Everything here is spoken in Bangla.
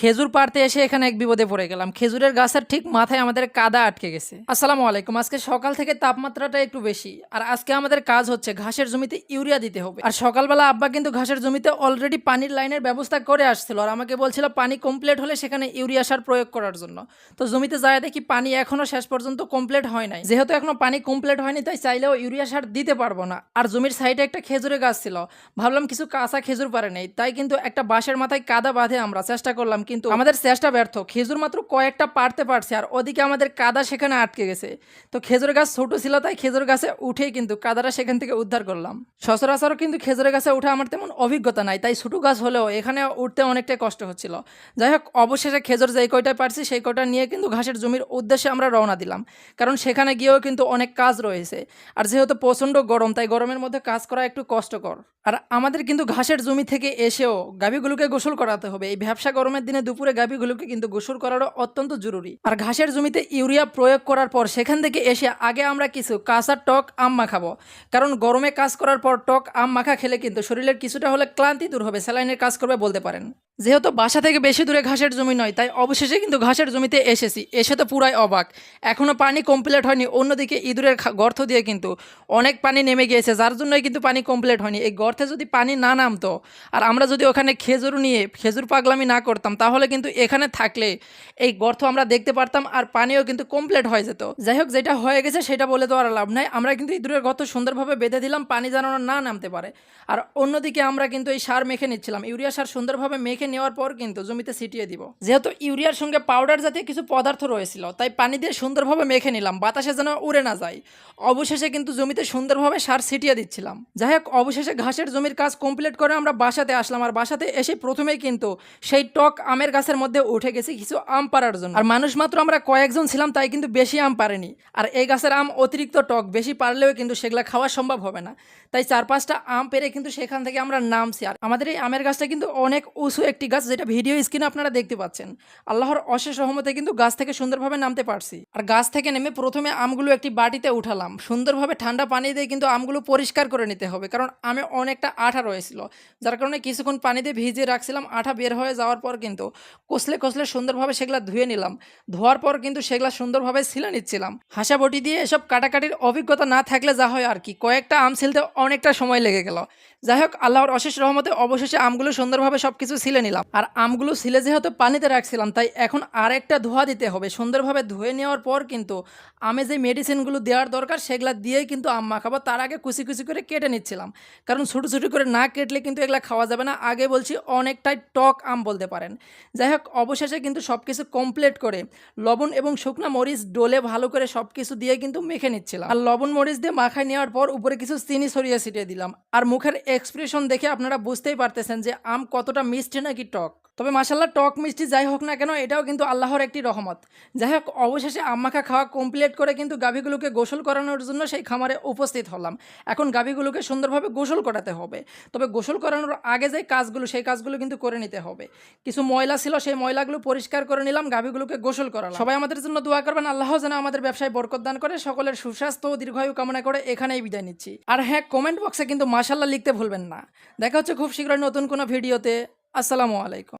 খেজুর পাড়তে এসে এখানে এক বিপদে পড়ে গেলাম। খেজুরের গাছের ঠিক মাথায় আমাদের কাদা আটকে গেছে। আসসালামু আলাইকুম। আজকে সকাল থেকে তাপমাত্রাটা একটু বেশি। আর আজকে আমাদের কাজ হচ্ছে ঘাসের জমিতে ইউরিয়া দিতে হবে। আর সকালবেলা আব্বা কিন্তু ঘাসের জমিতে অলরেডি পানির লাইনের ব্যবস্থা করে আসছিল আর আমাকে বলছিল পানি কমপ্লিট হলে সেখানে ইউরিয়া সার প্রয়োগ করার জন্য। তো জমিতে যায় দেখি পানি এখনও শেষ পর্যন্ত কমপ্লিট হয় নাই। যেহেতু এখনও পানি কমপ্লিট হয়নি, তাই চাইলেও ইউরিয়া সার দিতে পারব না। আর জমির সাইডে একটা খেজুরের গাছ ছিল। ভাবলাম কিছু কাঁচা খেজুর পারে নেই। তাই কিন্তু একটা বাঁশের মাথায় কাদা বাঁধে আমরা। চেষ্টা করলাম কিন্তু আমাদের চেষ্টা ব্যর্থ। খেজুর মাত্র কয়েকটা পারতে পারছে আর ওদিকে আমাদের কাদা সেখানে আটকে গেছে। তো খেজুর গাছ ছোট ছিল, তাই খেজুর গাছে উঠেই কিন্তু কাদাটা সেখান থেকে উদ্ধার করলাম। সচরাচর কিন্তু খেজুরের গাছে উঠে আমার তেমন অভিজ্ঞতা নাই, তাই ছোটো গাছ হলেও এখানে উঠতে অনেকটাই কষ্ট হচ্ছিল। যাই হোক, অবশেষে খেজুর যেই কয়টা পারছি, সেই কয়টা নিয়ে কিন্তু ঘাসের জমির উদ্দেশ্যে আমরা রওনা দিলাম। কারণ সেখানে গিয়েও কিন্তু অনেক কাজ রয়েছে। আর যেহেতু প্রচণ্ড গরম, তাই গরমের মধ্যে কাজ করা একটু কষ্টকর। আর আমাদের কিন্তু ঘাসের জমি থেকে এসেও গাভীগুলোকে গোসল করাতে হবে। এই ব্যবসা গরমের দিনে দুপুরে গাভীগুলোকে কিন্তু গোসল করারও অত্যন্ত জরুরি। আর ঘাসের জমিতে ইউরিয়া প্রয়োগ করার পর সেখান থেকে এসে আগে আমরা কিছু কাঁচা টক আম মাখাবো। কারণ গরমে কাজ করার পর টক আম মাখা খেলে কিন্তু শরীরের কিছুটা হলে ক্লান্তি দূর হবে, স্যালাইনের কাজ করবে বলতে পারেন। যেহেতু বাসা থেকে বেশি দূরে ঘাসের জমি নয়, তাই অবশেষে কিন্তু ঘাসের জমিতে এসেছি। এসে তো পুরাই অবাক। এখনও পানি কমপ্লিট হয়নি, অন্যদিকে ইঁদুরের গর্ত দিয়ে কিন্তু অনেক পানি নেমে গিয়েছে, যার জন্যই কিন্তু পানি কমপ্লিট হয়নি। এই গর্তে যদি পানি না নামতো, আর আমরা যদি ওখানে খেজুর নিয়ে খেজুর পাগলামি না করতাম, তাহলে কিন্তু এখানে থাকলে এই গর্ত আমরা দেখতে পারতাম, আর পানিও কিন্তু কমপ্লিট হয়ে যেত। যাই হোক, যেটা হয়ে গেছে সেটা বলে তো আর লাভ নাই। আমরা কিন্তু ইঁদুরের গর্ত সুন্দরভাবে বেঁধে দিলাম, পানি যেন না নামতে পারে। আর অন্যদিকে আমরা কিন্তু এই সার মেখে নিচ্ছিলাম। ইউরিয়া সার সুন্দরভাবে মেখে নেওয়ার পর কিন্তু জমিতে ছিটিয়ে দিব। যেহেতু ইউরিয়ার সঙ্গে পাউডার জাতীয় কিছু পদার্থ রয়েছিল, তাই পানি দিয়ে সুন্দরভাবে মেখে নিলাম, বাতাসে যেন উড়ে না যায়। অবশেষে কিন্তু জমিতে সুন্দরভাবে সার ছিটিয়ে দিচ্ছিলাম। যাই হোক, অবশেষে ঘাসের জমির কাজ কমপ্লিট করে আমরা বাসাতে আসলাম, আর বাসাতে এসে প্রথমেই কিন্তু সেই টক আমের গাছের মধ্যে উঠে গেছি কিছু আম পাড়ার জন্য। আর মানুষ মাত্র আমরা কয়েকজন ছিলাম, তাই কিন্তু বেশি আম পারেনি। আর এই গাছের আম অতিরিক্ত টক, বেশি পারলেও কিন্তু সেগুলা খাওয়া সম্ভব হবে না। তাই চার পাঁচটা আম পেরে কিন্তু সেখান থেকে আমরা নামছি। আর আমাদের এই আমের গাছটা কিন্তু অনেক উঁচু একটি গাছ যেটা ভিডিও স্ক্রিনে আপনারা দেখতে পাচ্ছেন। আল্লাহর অশেষ রহমতে কিন্তু গাছ থেকে সুন্দরভাবে নামতে পারছি। আর গাছ থেকে নেমে প্রথমে আমগুলো একটি বাটিতে উঠালাম। সুন্দরভাবে ঠান্ডা পানি দিয়ে কিন্তু আমগুলো পরিষ্কার করে নিতে হবে। কারণ আমে অনেকটা আঠা রয়েছিল, যার কারণে কিছুক্ষণ পানি দিয়ে ভিজিয়ে রাখছিলাম। আঠা বের হয়ে যাওয়ার পর কিন্তু কষলে কষলে সুন্দরভাবে সেগুলা ধুয়ে নিলাম। ধোয়ার পর কিন্তু সেগুলা সুন্দরভাবে ছিলে নিচ্ছিলাম। হাসা বটি দিয়ে এসব কাটাকাটির অভিজ্ঞতা না থাকলে যা হয় আর কি। কয়েকটা আম ছিলতে অনেকটা সময় লেগে গেল। যাই হোক, আল্লাহর অশেষ রহমতে অবশেষে আমগুলো সুন্দরভাবে সব কিছু ছিলে নিলাম। আর আমগুলো সিলে যেহেতু পানিতে রাখছিলাম, তাই এখন আরেকটা ধোয়া দিতে হবে। সুন্দরভাবে ধুয়ে নেওয়ার পর কিন্তু আমি যে মেডিসিনগুলো দেওয়ার দরকার, সেগুলা দিয়েই কিন্তু আম মাখাবো। তার আগে কুচি কুচি করে কেটে নিচ্ছিলাম। কারণ ছোটো ছোটো করে না কেটলে কিন্তু এগুলা খাওয়া যাবে না। আগে বলছি অনেকটাই টক আম বলতে পারেন। যাই হোক, অবশেষে কিন্তু সব কিছু কমপ্লিট করে লবণ এবং শুকনো মরিচ ডোলে ভালো করে সব কিছু দিয়ে কিন্তু মেখে নিচ্ছিলাম। আর লবণ মরিচ দিয়ে মাখায় নেওয়ার পর উপরে কিছু চিনি সরিয়ে ছিটিয়ে দিলাম। আর মুখের এক্সপ্রেশন দেখে আপনারা বুঝতেই পারতেছেন যে আম কতটা মিষ্টি নাকি টক? তবে মাসাল্লাহ টক, মিষ্টি যাই হোক না কেন, এটাও কিন্তু আল্লাহর একটি রহমত। যাই হোক, অবশেষে আম্মাখা খাওয়া কমপ্লিট করে কিন্তু গাভীগুলোকে গোসল করানোর জন্য সেই খামারে উপস্থিত হলাম। এখন গাভীগুলোকে সুন্দরভাবে গোসল করাতে হবে। তবে গোসল করানোর আগে যে কাজগুলো, সেই কাজগুলো কিন্তু করে নিতে হবে। কিছু ময়লা ছিল, সেই ময়লাগুলো পরিষ্কার করে নিলাম, গাভীগুলোকে গোসল করালাম। সবাই আমাদের জন্য দোয়া করবেন, আল্লাহ যেন আমাদের ব্যবসায় বরকত দান করে, সকলের সুস্বাস্থ্য ও দীর্ঘায়ু কামনা করে এখানেই বিদায় নিচ্ছি। আর হ্যাঁ কমেন্ট বক্সে কিন্তু মাসাল্লাহ লিখতে ভুলবেন না। দেখা হচ্ছে খুব শীঘ্রই নতুন কোনো ভিডিওতে। আসসালামু আলাইকুম।